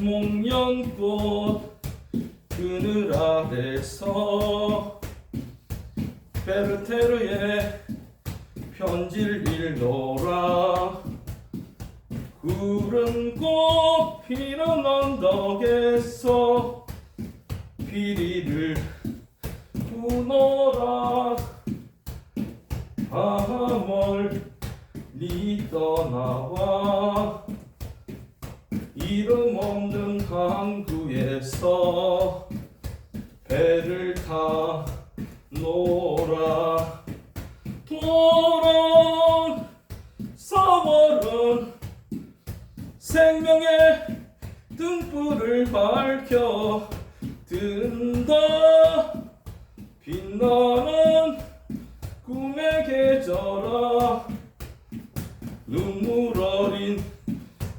목련꽃 그늘 아래서 베르테르의 편지를 읽노라. 구른 꽃 피는 언덕에서 피리를 부노라. 아 멀리 떠나와 이름 없는 항구에서 배를 타 놀아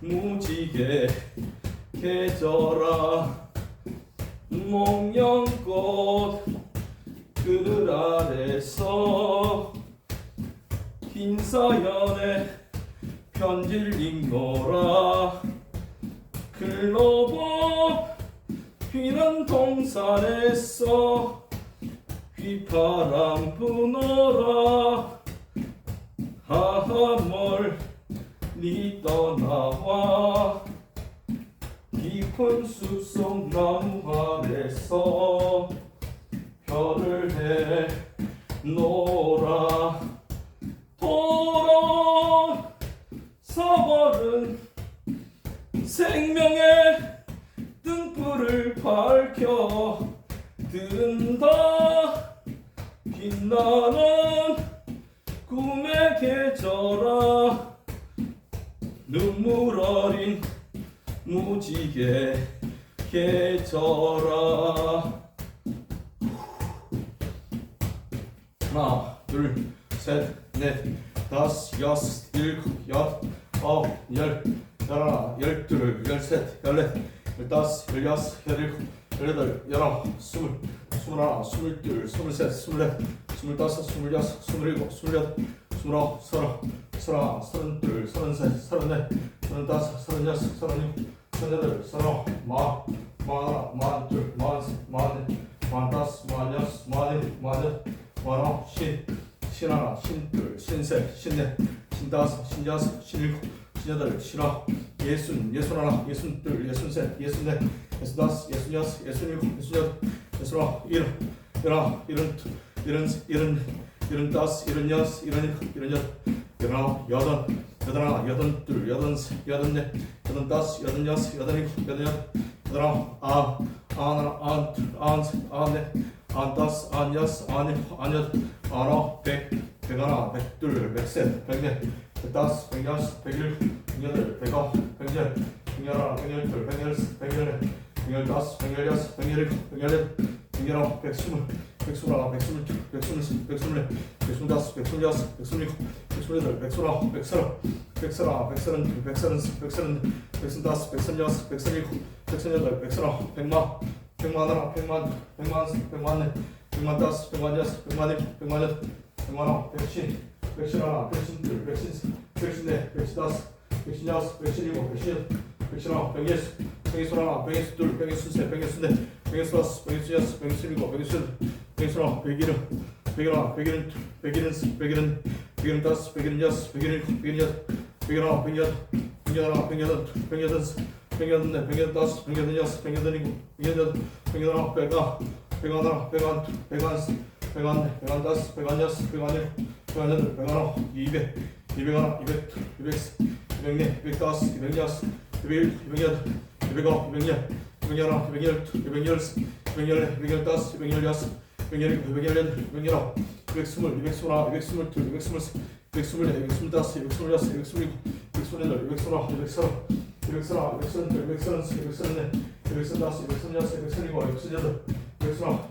무지개 계절아 목련꽃 그늘 아래서 긴 사연에 편지를 읽노라. 글로보 피는 동산에서 휘파람 부노라. 하하 멀 리 떠나와 깊은 숲속 나무 아래서 별을 해 놀아 도론 사월은 생명의 등불을 밝혀 든다. 빛나는 꿈의 계절아 눈물 어린 무지개 계절아. 하나 둘셋넷 다섯 여섯 일곱 여덟 아홉 열 열하나 열둘 열셋 열넷 열다섯 열여섯 열일곱 열여덟 열아홉 스물 스물하나 스물둘 스물셋 스물넷 스물다섯 스물여섯 스물일곱 스물여덟 스물아홉 서른 서른하나 서른둘 서른셋 서른넷 서른다섯 서른여섯 서른일곱 서른여덟 서른아홉 마흔 마흔하나 마흔둘 마흔셋 마흔넷 마흔다섯 마흔여섯 마흔일곱 마흔여덟 마흔아홉 쉰 신하나 신둘 신셋 신넷 신다섯 신여섯 신일곱 신여덟 신아홉 예순 예순하나 예순둘 예순셋 예순넷 예순다섯 예순여섯 예순일곱 예순여덟 예순아홉 일흔 일하나 일흔둘 일흔 일흔 일흔다섯 일흔여섯 일흔일곱 일흔여덟 일흔아홉 여덟 여덟하나 여덟둘 여덟셋 여덟넷 여덟다섯 여덟여섯 여덟일곱 여덟여덟 여덟아홉 아흔 아흔하나 아흔둘 아흔셋 아흔넷 아흔다섯 아흔여섯 아흔일곱 아흔여덟 아흔아홉 백 백하나 백둘 백셋 백넷 백다섯 백여섯 백일곱 백여덟 백아홉 백열 백열하나 백열둘 백열셋 백열넷 백열다섯 백열여섯 백열일곱 백열여덟 백열아홉 백스물 백스물하나 백스물 백스물다섯 백스물여섯 백스물일곱 백스물여덟 백스물아홉 백서른 백서른하나 백서른둘 백서른셋 백서른넷 백서른다섯 백서른여섯 백서른일곱 백서른여덟 백서른아홉 백만 백만 백만 둘 백만 셋 백만 넷 백만 다섯 백만 여섯 백만 일곱 백만 여덟 백만 아홉 백신 백신 하나 백신 둘 백신 셋 백신 넷 백신 다섯 백신 여섯 백신 일곱 백신 여덟 백신 아홉 백예수 백예수 하나 백예수 둘 백예수 셋 백예수 넷 백예수 다섯 백예수 여섯 백예수 일곱 백예수 여덟 백 예수 아홉 백일흔 백일 하나 백일흔 둘 백일흔 셋 백일흔 백일흔 다섯 백일흔 여섯 백일흔 일곱 백일흔 여덟 백일 하나 백여덟 백여덟 하나 백여덟 둘 백여덟 셋 백여덟 넷 백여덟 다섯 백여덟 여섯 백여덟 일곱 백여덟 백여덟 아홉 백아 백안 하나 백안 둘 백안 셋 백안 넷 백안 다섯 백안 여섯 백안 일곱 백안 여덟 백안 아홉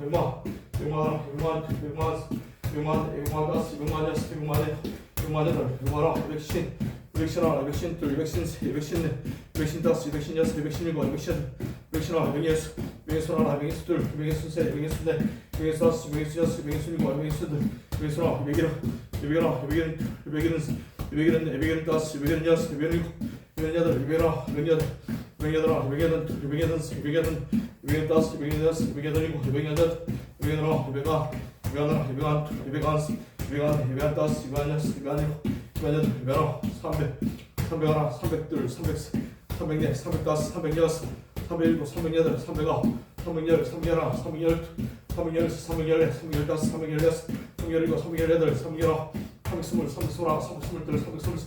이 외소랑 하백이수 둘, 백이수 세, 백이수 네, 백이수 다섯, 백이수 여섯, 백이수 일곱, 백이수 여덟, 백이수 아홉, 백이라, 백이라, 백이는 백이는 백이는 네, 백이는 다섯, 백이는 여섯, 백이는 일곱, 백이는 여덟, 백이라, 백이는 여덟, 백이는 아홉, 백이는 백이는 백이는 백이는 다섯, 백이는 여섯, 백이는 일곱, 백이는 여덟, 백이는 아홉, 백아, 백아, 백아, 백아, 백아, 백아 다섯, 백아 여섯, 백아 일곱, 백아 여덟, 백아 아홉, 삼백, 삼백 하나, 삼백 둘, 삼백 세, 삼백 네, 삼백 다섯, 삼백 여섯 319, 318, 319, 318, 319, 319, 319, 319, 319, 319, 319, 319, 319, 320, 320, 322, 322, 324, 325, 326,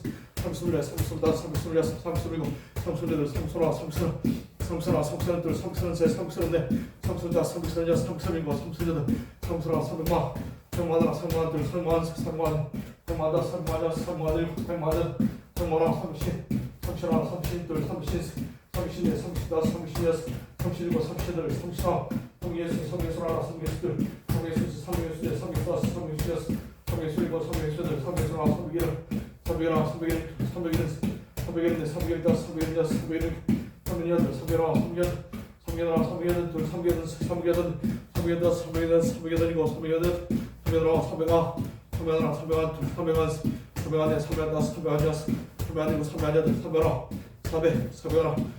327, 328, 329, 330, 3선아 성선들 성선세 성선대 성선자 성선자 성선인과 성선자들 성선아 성마 성마다 성마들 성만 성만 성마다 성마자 성마들 성마들 성마라 삼신 삼신아 삼신들 삼신 30네, 30다, 36, 37, 38, 34, 성예수, 성예수 하나, 성예수들, 성예수, 성예수네, 성예수, 성예수, 성예수 일곱, 성예수들, 성예수 하나, 성예일, 성예일 하나, 성예일, 성예일, 성예일네, 성예일다, 성예일다, 성예일, 성예여덟, 성예라, 성예여덟, 성예라, 성예여덟, 둘, 성예여덟, 성예여덟, 성예여덟, 성예여덟, 성예여덟이고, 성예여덟, 성예라, 성예가, 성예라, 성예가, 둘, 성예가, 성예가, 네, 성예다, 성예가, 성예가, 성예가, 성예여덟, 성예라, 성예, 성예라.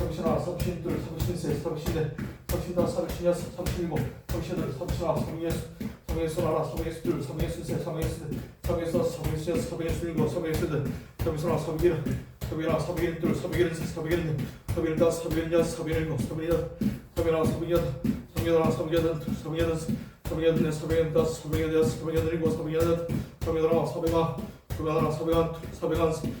삼십 하나, 삼십 둘, 삼십 셋, 삼십 넷, 삼십 다, 삼십 여섯, 삼십 일곱, 삼십 여덟, 삼십 하나, 삼십 예수, 삼십 예수 하나, 삼십 예수 둘, 삼십 예수 셋, 삼십 예수 넷, 삼십 예수 다섯, 삼십 여섯, 삼십 예수 일곱, 삼십 예수 여덟, 삼십 하나, 삼십 일, 삼십 하나, 삼십 일 둘, 삼십 일 셋, 삼십 일 넷, 삼십 일 다, 삼십 일 여섯, 삼십 일 일곱, 삼십 일 여덟, 삼십 하나, 삼십 여덟, 삼십 하나, 삼십 여덟, 삼십 여덟, 삼십 여덟 넷, 삼십 여덟 다섯, 삼십 여덟 여섯, 삼십 여덟 일곱, 삼십 여덟, 삼십 여덟 하나, 삼십 하, 삼십 하나, 삼십 한, 삼십 한, 삼십 한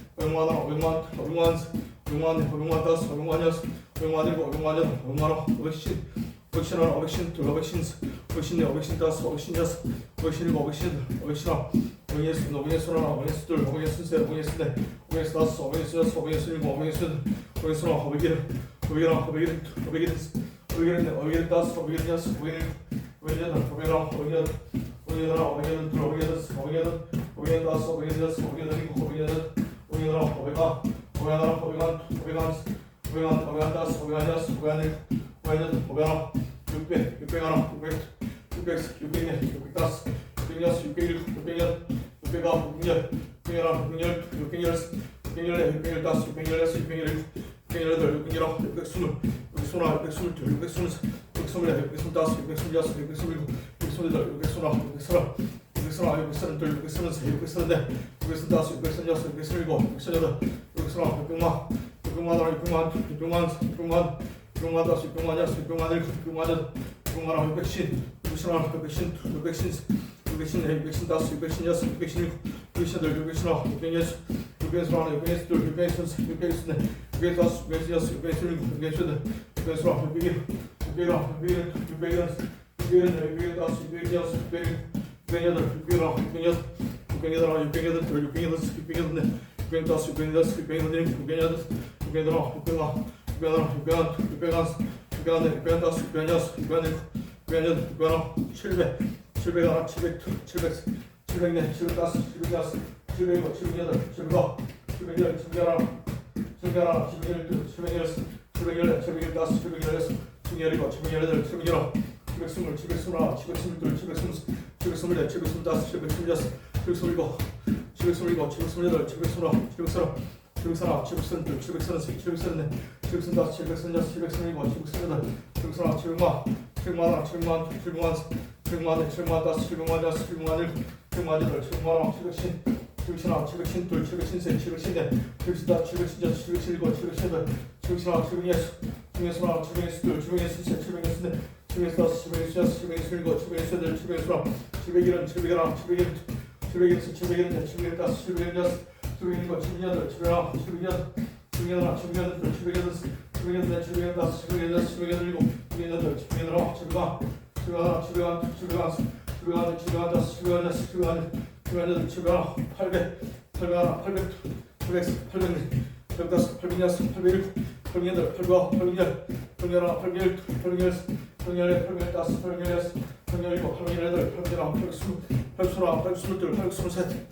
500만 원, 500만 원, 500만 원, 500만 원, 500만 원 다섯, 500만 원 여섯, 500만 일곱, 500만 여덟, 500만 원, 500신, 500신 하나, 500신 둘, 500신 셋, 500신 넷, 500신 다섯, 500신 여섯, 500신 일곱, 500신 둘, 500신 하나, 500예순, 500예순 하나, 500예순 둘, 500예순 셋, 500예순 넷, 500예순 다섯, 500예순 여섯, 500예순 일곱, 500예순 둘, 500예순 하나, 500일, 500일 하나, 500일 둘, 500일 셋, 500일 넷, 500일 다섯, 500일 여섯, 500일 500일 하나, 500일 하나, 500일 하나, 500일 하나, 500일 둘, 500일 셋, 500일 넷, 500일 다섯, 500일 여섯, 500일 일곱, 500일 여덟 600 여덟 아홉, 600 아홉, 600 하나, 600 한, 600 한, 600한 넷, 600 다섯, 600 여섯, 600 일곱, 600 여덟, 600 하나, 700, 700 하나, 700 둘, 700 700 넷, 700 다섯, 700 여섯, 700 일곱, 700 여덟, 700 아홉, 700 열, 700 하나, 700 하나, 700열 둘, 700 여섯, 700 열, 700열 다섯, 700열 여섯, 700열 일곱, 700열 여덟, 700열 아홉, 700 스물, 700 스물 하나, 700 스물 둘, 700 스물 셋, 700 스물 넷, 700 스물 다섯, 700 스물 여섯, 700 스물 6, 5, 6, 6, 6, 6, 4, 6, 4, 6, 5, 6, 6, 6, 6, 6, 6, 6, 6, 6, 6, 6, 608, 609, 608, 609, 608, 609, 610, 610, 611, 611, 612, 613, 614, 615, 616, 617, 618, 700, 700, 700, 700, 700네, 700다스, 700다스, 700고, 700여덟, 700고, 700열, 700열하나, 700열하나, 700열두, 700열스, 700열네, 700열다스, 700열여섯, 700열이고, 700열여덟, 700열아홉, 720, 721, 722, 723, 724, 725, 726, 727, 728, 729, 730, 740, 732, 733, 734, 735, 736, 737, 738, 739, 740, 741, 742, 743, 744, 745, 746, 748, 749, 750, 7신아, 7신돌, 7신세, 7신대, 7신다, 7신자, 7신고, 7신들, 7신아, 7예수, 7예수나, 7예수돌, 7예수세, 7예수네, 11서 11서 11서 11서 11서 11서 11은 11이랑 11은 11에서 11은 11에다 11은 11이고 11년을 11랑 11년 11년을 11년을 11년을 11년을 11년을 11년을 11년을 11년을 11년을 11가 11가 11가 11가 11가 11가 11가 11가 11가 11가 800 800 800 800 800 800 800 800 800 800 800 800 800 800 800 800 800 800 800 800 800 800 800 800 800 800 800 800 800 800 800 800 800 800 800 800 800 800 800 800 800 800 800 800 800 800 800 800 800 800 800 800 800 800 800 800 800 800 800 800 800 800 800 800 800 800 800 800 800 800 800 800 800 800 800 800 800 800 800 800 800 800 800 800 800 800 800 800 800 800 800 800 800 800 800 800 800 800 800 800 800 800 800 800 800 800 800 800 800 800 800 800 800 800 800 800 800 800 800 800 800 800 800 800 800 800 800 800 800 800 800 800 평열에 평결 다섯 평결 여섯 평결 일곱 평결 여덟 평결 아홉 평결 스무 평결 아홉 평결 스물둘 평결 스물셋